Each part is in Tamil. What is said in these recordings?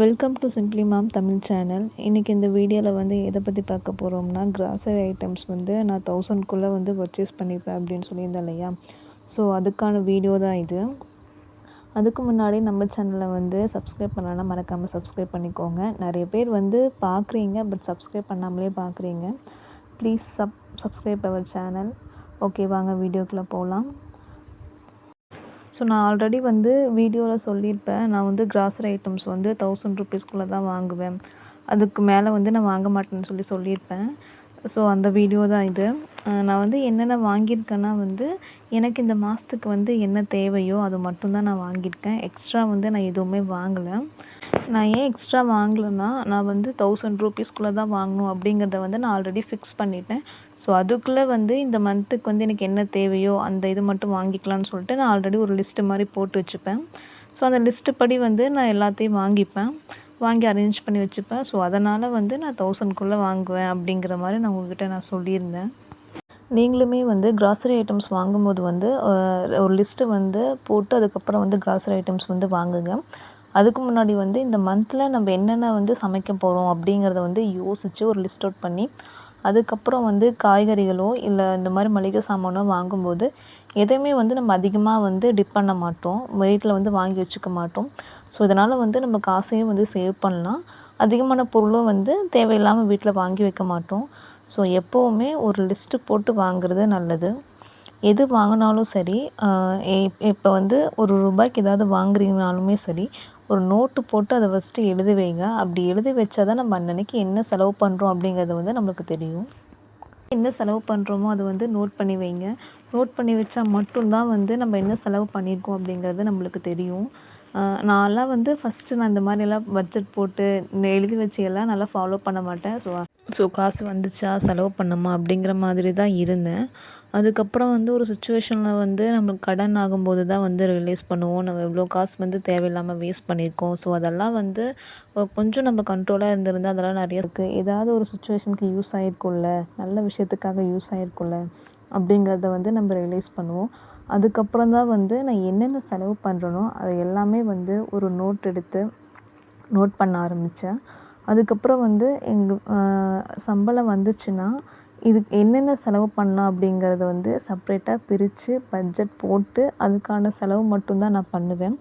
Welcome to simply ma'am Tamil channel இன்றைக்கி இந்த வீடியோவில் வந்து எதை பற்றி பார்க்க போகிறோம்னா கிராசரி ஐட்டம்ஸ் வந்து நான் தௌசண்ட்குள்ளே வந்து பர்ச்சேஸ் பண்ணிப்பேன் அப்படின்னு சொல்லியிருந்தேன் இல்லையா? ஸோ அதுக்கான வீடியோ தான் இது. அதுக்கு முன்னாடி நம்ம சேனலை வந்து சப்ஸ்கிரைப் பண்ணலாம் மறக்காமல் சப்ஸ்கிரைப் பண்ணிக்கோங்க. நிறைய பேர் வந்து பார்க்குறீங்க பட் சப்ஸ்கிரைப் பண்ணாமலே பார்க்குறீங்க. Please sub subscribe our channel okay வாங்க வீடியோக்குள்ளே போகலாம் ஸோ நான் ஆல்ரெடி வந்து வீடியோவில் சொல்லியிருப்பேன். நான் வந்து கிராசரி ஐட்டம்ஸ் வந்து தௌசண்ட் ருபீஸ்க்குள்ளே தான் வாங்குவேன். அதுக்கு மேலே வந்து நான் வாங்க மாட்டேன்னு சொல்லி சொல்லியிருப்பேன். ஸோ அந்த வீடியோ தான் இது. நான் வந்து என்னென்ன வாங்கியிருக்கேன்னா வந்து எனக்கு இந்த மாதத்துக்கு வந்து என்ன தேவையோ அது மட்டும்தான் நான் வாங்கியிருக்கேன். எக்ஸ்ட்ரா வந்து நான் எதுவுமே வாங்கலை. நான் ஏன் எக்ஸ்ட்ரா வாங்கலைன்னா நான் வந்து தௌசண்ட் ருபீஸ்க்குள்ளே தான் வாங்கணும் அப்படிங்கிறத வந்து நான் ஆல்ரெடி ஃபிக்ஸ் பண்ணிட்டேன். ஸோ அதுக்குள்ளே வந்து இந்த மந்த்துக்கு வந்து எனக்கு என்ன தேவையோ அந்த இது மட்டும் வாங்கிக்கலாம்னு சொல்லிட்டு நான் ஆல்ரெடி ஒரு லிஸ்ட்டு மாதிரி போட்டு வச்சுப்பேன். ஸோ அந்த லிஸ்ட்டு படி வந்து நான் எல்லாத்தையும் வாங்கிப்பேன். வாங்கி அரேஞ்ச் பண்ணி வச்சுப்பேன். ஸோ அதனால் வந்து நான் தௌசண்ட்குள்ளே வாங்குவேன் அப்படிங்கிற மாதிரி நான் உங்ககிட்ட நான் சொல்லியிருந்தேன். நீங்களுமே வந்து கிராசரி ஐட்டம்ஸ் வாங்கும்போது வந்து ஒரு லிஸ்ட்டு வந்து போட்டு அதுக்கப்புறம் வந்து கிராசரி ஐட்டம்ஸ் வந்து வாங்குங்க. அதுக்கு முன்னாடி வந்து இந்த மந்தில் நம்ம என்னென்ன வந்து சமைக்க போகிறோம் அப்படிங்கிறத வந்து யோசித்து ஒரு லிஸ்ட் அவுட் பண்ணி அதுக்கப்புறம் வந்து காய்கறிகளோ இல்லை இந்த மாதிரி மளிகை சாமானோ வாங்கும்போது எதையுமே வந்து நம்ம அதிகமாக வந்து டிப் பண்ண மாட்டோம். வீட்டில் வந்து வாங்கி வச்சுக்க மாட்டோம். ஸோ இதனால் வந்து நம்ம காசையும் வந்து சேவ் பண்ணலாம். அதிகமான பொருளும் வந்து தேவையில்லாமல் வீட்டில் வாங்கி வைக்க மாட்டோம். ஸோ எப்போவுமே ஒரு லிஸ்ட்டு போட்டு வாங்குறது நல்லது. எது வாங்கினாலும் சரி இப்போ வந்து ஒரு ரூபாய்க்கு ஏதாவது வாங்குறீங்கனாலுமே சரி ஒரு நோட்டு போட்டு அதை ஃபஸ்ட்டு எழுதி வைங்க. அப்படி எழுதி வச்சா தான் நம்ம அன்னன்னைக்கு என்ன செலவு பண்ணுறோம் அப்படிங்கிறது வந்து நம்மளுக்கு தெரியும். என்ன செலவு பண்ணுறோமோ அதை வந்து நோட் பண்ணி வைங்க. நோட் பண்ணி வச்சா மட்டும்தான் வந்து நம்ம என்ன செலவு பண்ணியிருக்கோம் அப்படிங்கிறது நம்மளுக்கு தெரியும். நான்லாம் வந்து ஃபஸ்ட்டு நான் இந்த மாதிரியெல்லாம் பட்ஜெட் போட்டு எழுதி வச்சு எல்லாம் நல்லா ஃபாலோ பண்ண மாட்டேன். ஸோ ஸோ காசு வந்துச்சா செலவு பண்ணோமா அப்படிங்கிற மாதிரி தான் இருந்தேன். அதுக்கப்புறம் வந்து ஒரு சுச்சுவேஷனில் வந்து நம்மளுக்கு கடன் ஆகும்போது தான் வந்து ரிலீஸ் பண்ணுவோம். நம்ம எவ்வளோ காசு வந்து தேவையில்லாமல் வேஸ்ட் பண்ணியிருக்கோம். ஸோ அதெல்லாம் வந்து கொஞ்சம் நம்ம கண்ட்ரோலாக இருந்திருந்தால் அதெல்லாம் நிறைய இருக்குது ஏதாவது ஒரு சுச்சுவேஷனுக்கு யூஸ் ஆகிருக்கும்ல நல்ல விஷயத்துக்காக யூஸ் ஆகிருக்கும்ல அப்படிங்கிறத வந்து நம்ம ரிலீஸ் பண்ணுவோம். அதுக்கப்புறம் தான் வந்து நான் என்னென்ன செலவு பண்ணுறேனோ அதை எல்லாமே வந்து ஒரு நோட் எடுத்து நோட் பண்ண ஆரம்பித்தேன் அதுக்கப்புறம் வந்து எங்கள் சம்பளம் வந்துச்சுன்னா இதுக்கு என்னென்ன செலவு பண்ணலாம் அப்படிங்கிறத வந்து செப்ரேட்டாக பிரித்து பட்ஜெட் போட்டு அதுக்கான செலவு மட்டும்தான் நான் பண்ணுவேன்.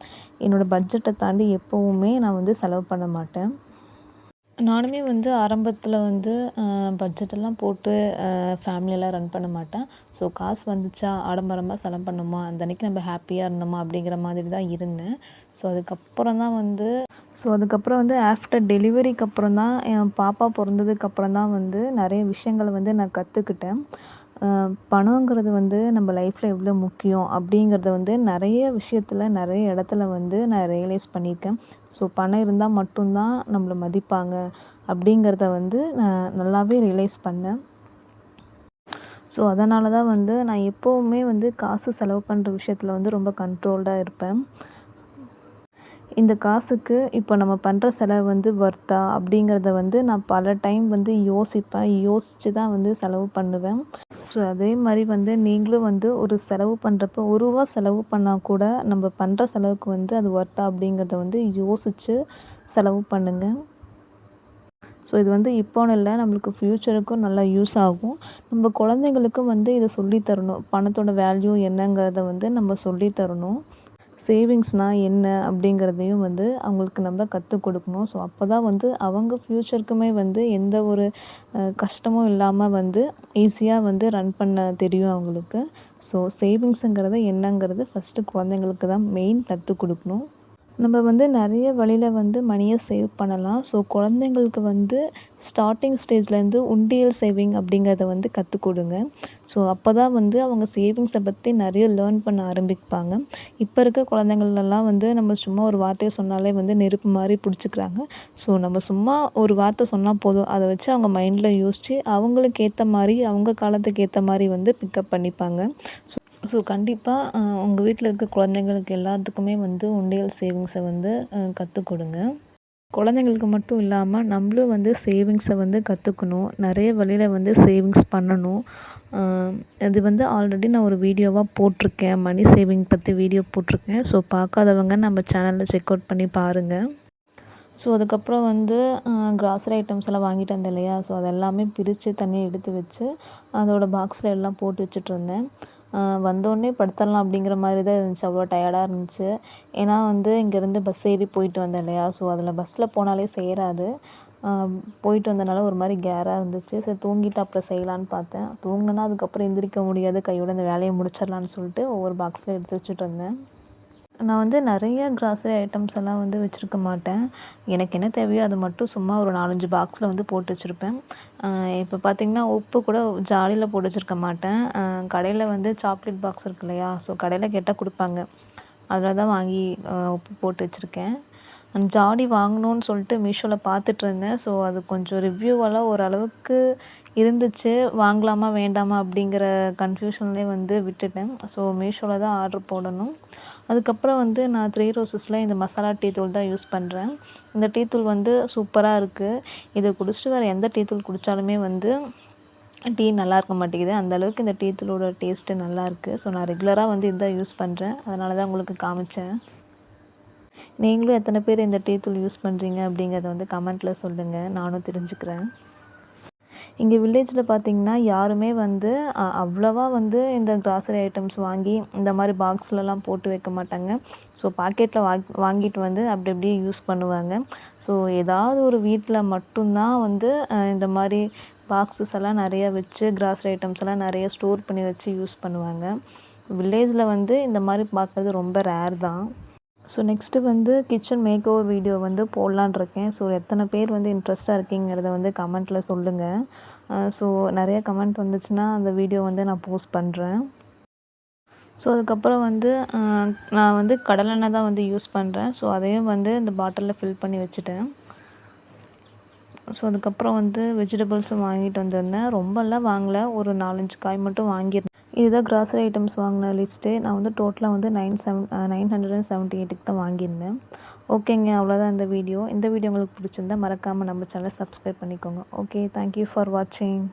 என்னோடய பட்ஜெட்டை தாண்டி எப்போவுமே நான் வந்து செலவு பண்ண மாட்டேன். நானுமே வந்து ஆரம்பத்தில் வந்து பட்ஜெட்டெல்லாம் போட்டு ஃபேமிலியெல்லாம் ரன் பண்ண மாட்டேன். ஸோ காசு வந்துச்சா ஆடம்பரமாக செலவு பண்ணோமா அந்த அன்றைக்கி நம்ம ஹாப்பியாக இருந்தோமா அப்படிங்கிற மாதிரி தான் இருந்தேன். ஸோ அதுக்கப்புறம் தான் வந்து ஸோ அதுக்கப்புறம் வந்து ஆஃப்டர் டெலிவரிக்கு அப்புறம் தான் என் பாப்பா பிறந்ததுக்கப்புறம் தான் வந்து நிறைய விஷயங்களை வந்து நான் கற்றுக்கிட்டேன் பணங்கிறது வந்து நம்ம லைஃப்பில் எவ்வளோ முக்கியம் அப்படிங்கிறத வந்து நிறைய விஷயத்தில் நிறைய இடத்துல வந்து நான் ரியலைஸ் பண்ணியிருக்கேன். ஸோ பணம் இருந்தால் மட்டும்தான் நம்மளை மதிப்பாங்க அப்படிங்கிறத வந்து நான் நல்லாவே ரியலைஸ் பண்ணேன். ஸோ அதனால தான் வந்து நான் எப்போவுமே வந்து காசு செலவு பண்ணுற விஷயத்தில் வந்து ரொம்ப கண்ட்ரோல்டாக இருப்பேன். இந்த காசுக்கு இப்போ நம்ம பண்ணுற செலவு வந்து ஒர்த்தா அப்படிங்கிறத வந்து நான் பல டைம் வந்து யோசிப்பேன். யோசித்து தான் வந்து செலவு பண்ணுவேன். ஸோ அதே மாதிரி வந்து நீங்களும் வந்து ஒரு செலவு பண்ணுறப்ப ஒரு ரூபா செலவு பண்ணால் கூட நம்ம பண்ணுற செலவுக்கு வந்து அது ஒர்த்தா அப்படிங்கிறத வந்து யோசித்து செலவு பண்ணுங்கள் ஸோ இது வந்து இப்போன்னு இல்லை நம்மளுக்கு ஃப்யூச்சருக்கும் நல்லா யூஸ் ஆகும். நம்ம குழந்தைங்களுக்கும் வந்து இதை சொல்லித்தரணும் பணத்தோட வேல்யூ என்னங்கிறத வந்து நம்ம சொல்லித்தரணும் சேவிங்ஸ்னால் என்ன அப்படிங்கிறதையும் வந்து அவங்களுக்கு நம்ம கற்றுக் கொடுக்கணும். ஸோ அப்போ தான் வந்து அவங்க ஃப்யூச்சருக்குமே வந்து எந்த ஒரு கஷ்டமும் இல்லாமல் வந்து ஈஸியாக வந்து ரன் பண்ண தெரியும் அவங்களுக்கு. ஸோ சேவிங்ஸுங்கிறது என்னங்கிறது ஃபஸ்ட்டு குழந்தைங்களுக்கு தான் மெயின் கற்றுக் கொடுக்கணும். நம்ம வந்து நிறைய வழியில் வந்து மணியை சேவ் பண்ணலாம். ஸோ குழந்தைங்களுக்கு வந்து ஸ்டார்டிங் ஸ்டேஜ்லேருந்து உண்டியல் சேவிங் அப்படிங்கிறத வந்து கற்றுக் கொடுங்க. ஸோ அப்போ தான் வந்து அவங்க சேவிங்ஸை பற்றி நிறைய லேர்ன் பண்ண ஆரம்பிப்பாங்க. இப்போ இருக்க குழந்தைங்களெல்லாம் வந்து நம்ம சும்மா ஒரு வார்த்தையை சொன்னாலே வந்து நெருப்பு மாதிரி பிடிச்சிக்கிறாங்க. ஸோ நம்ம சும்மா ஒரு வார்த்தை சொன்னால் போதும். அதை வச்சு அவங்க மைண்டில் யோசித்து அவங்களுக்கு ஏற்ற மாதிரி அவங்க காலத்துக்கு ஏற்ற மாதிரி வந்து பிக்கப் பண்ணிப்பாங்க. ஸோ ஸோ கண்டிப்பாக உங்கள் வீட்டில் இருக்க குழந்தைங்களுக்கு எல்லாத்துக்குமே வந்து உண்டியல் சேவிங்ஸை வந்து கற்றுக் கொடுங்க. குழந்தைங்களுக்கு மட்டும் இல்லாமல் நம்மளும் வந்து சேவிங்ஸை வந்து கற்றுக்கணும் நிறைய வழியில் வந்து சேவிங்ஸ் பண்ணணும். அது வந்து ஆல்ரெடி நான் ஒரு வீடியோவாக போட்டிருக்கேன். மணி சேவிங் பற்றி வீடியோ போட்டிருக்கேன். ஸோ பார்க்காதவங்க நம்ம சேனலில் செக் அவுட் பண்ணி பாருங்கள் ஸோ அதுக்கப்புறம் வந்து கிராசரி ஐட்டம்ஸ் எல்லாம் வாங்கிட்டு வந்தேன் இல்லையா? ஸோ அதெல்லாமே பிரித்து தனியாக எடுத்து வச்சு அதோடய பாக்ஸில் எல்லாம் போட்டு வச்சுட்ருந்தேன் வந்தோடனே படுத்துடலாம் அப்படிங்கிற மாதிரி தான் இருந்துச்சு அவ்வளோ டயர்டாக இருந்துச்சு. ஏன்னா வந்து இங்கேருந்து பஸ் ஏறி போயிட்டு வந்தேன் இல்லையா? ஸோ அதில் பஸ்ஸில் போனாலே சேராது. போயிட்டு வந்தனால ஒரு மாதிரி கேராக இருந்துச்சு. சரி தூங்கிட்டு அப்புறம் செய்யலான்னு பார்த்தேன். தூங்கினேன்னா அதுக்கப்புறம் எந்திரிக்க முடியாது. கையோட இந்த வேலையை முடிச்சிடலான்னு சொல்லிட்டு ஒவ்வொரு பாக்ஸில் எடுத்து வச்சுட்டு வந்தேன். நான் வந்து நிறைய கிராசரி ஐட்டம்ஸ் எல்லாம் வந்து வச்சுருக்க மாட்டேன். எனக்கு என்ன தேவையோ அது மட்டும் சும்மா ஒரு நாலஞ்சு பாக்ஸில் வந்து போட்டு வச்சுருப்பேன். இப்போ பார்த்திங்கன்னா உப்பு கூட ஜாடியில் போட்டு வச்சுருக்க மாட்டேன். கடையில் வந்து சாக்லேட் பாக்ஸ் இருக்கு இல்லையா? ஸோ கடையில் கேட்டால் கொடுப்பாங்க. அதில் தான் வாங்கி உப்பு போட்டு வச்சுருக்கேன். ஜாடி வாங்கணும்னு சொல்லிட்டு மீஷோவில் பார்த்துட்டு இருந்தேன். ஸோ அது கொஞ்சம் ரிவ்யூவெல்லாம் ஓரளவுக்கு இருந்துச்சு. வாங்கலாமா வேண்டாமா அப்படிங்கிற கன்ஃப்யூஷன்லேயே வந்து விட்டுட்டேன். ஸோ மீஷோவில் தான் ஆர்டர் போடணும். அதுக்கப்புறம் வந்து நான் த்ரீ ரோசஸில் இந்த மசாலா டீ தூள் தான் யூஸ் பண்ணுறேன் இந்த டீ தூள் வந்து சூப்பராக இருக்குது இதை குடிச்சிட்டு வேறு எந்த டீ தூள் குடித்தாலுமே வந்து டீ நல்லா இருக்க மாட்டேங்குது. அந்தளவுக்கு இந்த டீ தூளோட டேஸ்ட்டு நல்லாயிருக்கு ஸோ நான் ரெகுலராக வந்து இதுதான் யூஸ் பண்ணுறேன் அதனால தான் உங்களுக்கு காமிச்சேன். நீங்களும் எத்தனை பேர் இந்த டீ தூள் யூஸ் பண்ணுறீங்க அப்படிங்கிறத வந்து கமெண்ட்டில் சொல்லுங்கள் நானும் தெரிஞ்சுக்கிறேன். இங்கே வில்லேஜில் பார்த்திங்கன்னா யாருமே வந்து அவ்வளோவா வந்து இந்த கிராசரி ஐட்டம்ஸ் வாங்கி இந்த மாதிரி பாக்ஸ்லலாம் போட்டு வைக்க மாட்டாங்க. ஸோ பாக்கெட்டில் வாங் வாங்கிட்டு வந்து அப்படி அப்படியே யூஸ் பண்ணுவாங்க. ஸோ ஏதாவது ஒரு வீட்டில் மட்டும்தான் வந்து இந்த மாதிரி பாக்ஸஸ் எல்லாம் நிறையா வச்சு கிராசரி ஐட்டம்ஸ் எல்லாம் நிறைய ஸ்டோர் பண்ணி வச்சு யூஸ் பண்ணுவாங்க. வில்லேஜில் வந்து இந்த மாதிரி பார்க்குறது ரொம்ப ரேர் தான். ஸோ நெக்ஸ்ட்டு வந்து கிச்சன் மேக் ஓவர் வீடியோ வந்து போடலான் இருக்கேன் ஸோ எத்தனை பேர் வந்து இன்ட்ரெஸ்ட்டாக இருக்கீங்கிறத வந்து கமெண்ட்டில் சொல்லுங்கள் ஸோ நிறைய கமெண்ட் வந்துச்சுன்னா அந்த வீடியோ வந்து நான் போஸ்ட் பண்ணுறேன் ஸோ அதுக்கப்புறம் வந்து நான் வந்து கடலெண்ணெய் தான் வந்து யூஸ் பண்ணுறேன் ஸோ அதையும் வந்து இந்த பாட்டிலில் ஃபில் பண்ணி வச்சுட்டேன். ஸோ அதுக்கப்புறம் வந்து வெஜிடபிள்ஸும் வாங்கிட்டு வந்திருந்தேன். ரொம்பலாம் வாங்கலை. ஒரு நாலஞ்சு காய் மட்டும் வாங்கியிருந்தேன். இதுதான் கிராசரி ஐட்டம்ஸ் வாங்கின லிஸ்ட்டு நான் வந்து டோட்டலாக வந்து nine seven nine hundred and seventy எயிட்டுக்கு தான் வாங்கியிருந்தேன். ஓகேங்க அவ்வளோதான் இந்த வீடியோ இந்த வீடியோ உங்களுக்கு பிடிச்சிருந்தா மறக்காமல் நம்ம சேனலை சப்ஸ்கிரைப் பண்ணிக்கோங்க. ஓகே தேங்க்யூ ஃபார் வாட்சிங்